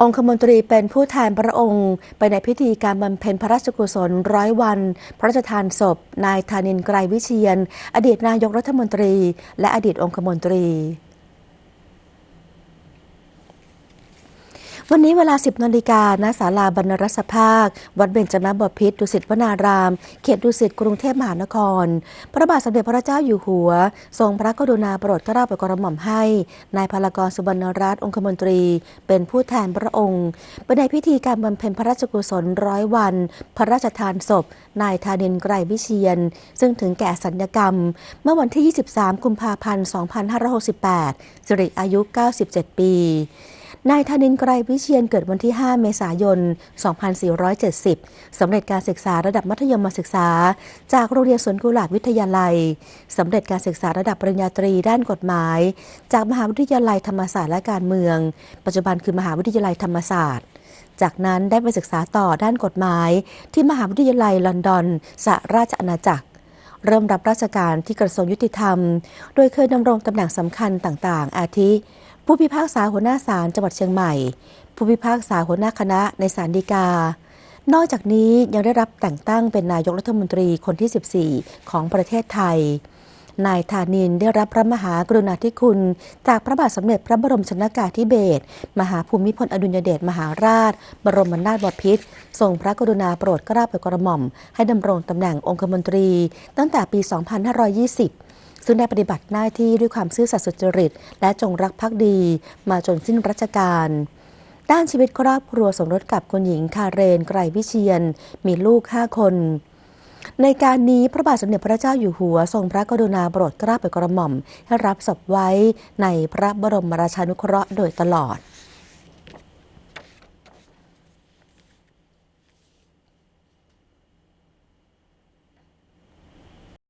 องคมนตรีเป็นผู้แทนพระองค์ ไปในพิธีการบำเพ็ญพระราชกุศลร้อยวัน พระราชทานศพ นายธานินทร์ไกรวิเชียน อดีตนายกรัฐมนตรี และอดีตองคมนตรี วันนี้เวลา 10นาฬิกาณศาลาบรรณรสภาค วัดเบญจมบพิตรดุสิตวนาราม เขตดุสิตกรุงเทพมหานคร พระบาทสมเด็จพระเจ้าอยู่หัว ทรงพระกรุณาโปรดเกล้าโปรดกระหม่อมให้ นายพลกรสุบรรณรัตน์องคมนตรี เป็นผู้แทนพระองค์ไปในพิธีการบำเพ็ญพระราชกุศลร้อยวัน พระราชทานศพ นายธานินทร์ไกรวิเชียน ซึ่งถึงแก่สัญญกรรม เมื่อวันที่ 23 กุมภาพันธ์ 2568 สิริอายุ 97 ปี นายธนินทร์ไกรวิเชียนเกิดวันที่ 5 เมษายน 2470 สำเร็จการศึกษาระดับมัธยมศึกษา จากโรงเรียนสวนกุหลาบวิทยาลัย สำเร็จการศึกษาระดับปริญญาตรีด้านกฎหมาย จากมหาวิทยาลัยธรรมศาสตร์และการเมือง ปัจจุบันคือมหาวิทยาลัยธรรมศาสตร์จากนั้นได้ไปศึกษาต่อด้านกฎหมาย ที่มหาวิทยาลัยลอนดอนสหราชอาณาจักร เริ่มรับราชการที่กระทรวงยุติธรรม โดยเคยดำรงตำแหน่งสำคัญต่างๆ อาทิ ผู้พิพากษาหัวหน้าศาลจังหวัดเชียงใหม่ ผู้พิพากษาหัวหน้าคณะในศาลฎีกา นอกจากนี้ยังได้รับแต่งตั้งเป็นนายกรัฐมนตรีคนที่ 14 ของประเทศไทย นายธานินได้รับพระมหากรุณาธิคุณ จากพระบาทสมเด็จพระบรมชนากาธิเบศรมหาภูมิพลอดุลยเดชมหาราช บรมนาถบพิตรทรงพระกรุณาโปรดเกล้าโปรดกระหม่อม ให้ดำรงตำแหน่งองคมนตรี ตั้งแต่ปี 2520 ซึ่งได้ปฏิบัติหน้าที่ด้วยความซื่อสัตย์สุจริต และจงรักภักดี มาจนสิ้นรัชกาลด้านชีวิตครอบครัวสมรสกับคุณหญิงคาเรนไกรวิเชียน มีลูก 5 คน ในการนี้พระบาทสมเด็จพระเจ้าอยู่หัว ทรงพระกรุณาโปรดเกล้าโปรดกระหม่อม ให้รับศพไว้ในพระบรมราชานุเคราะห์โดยตลอด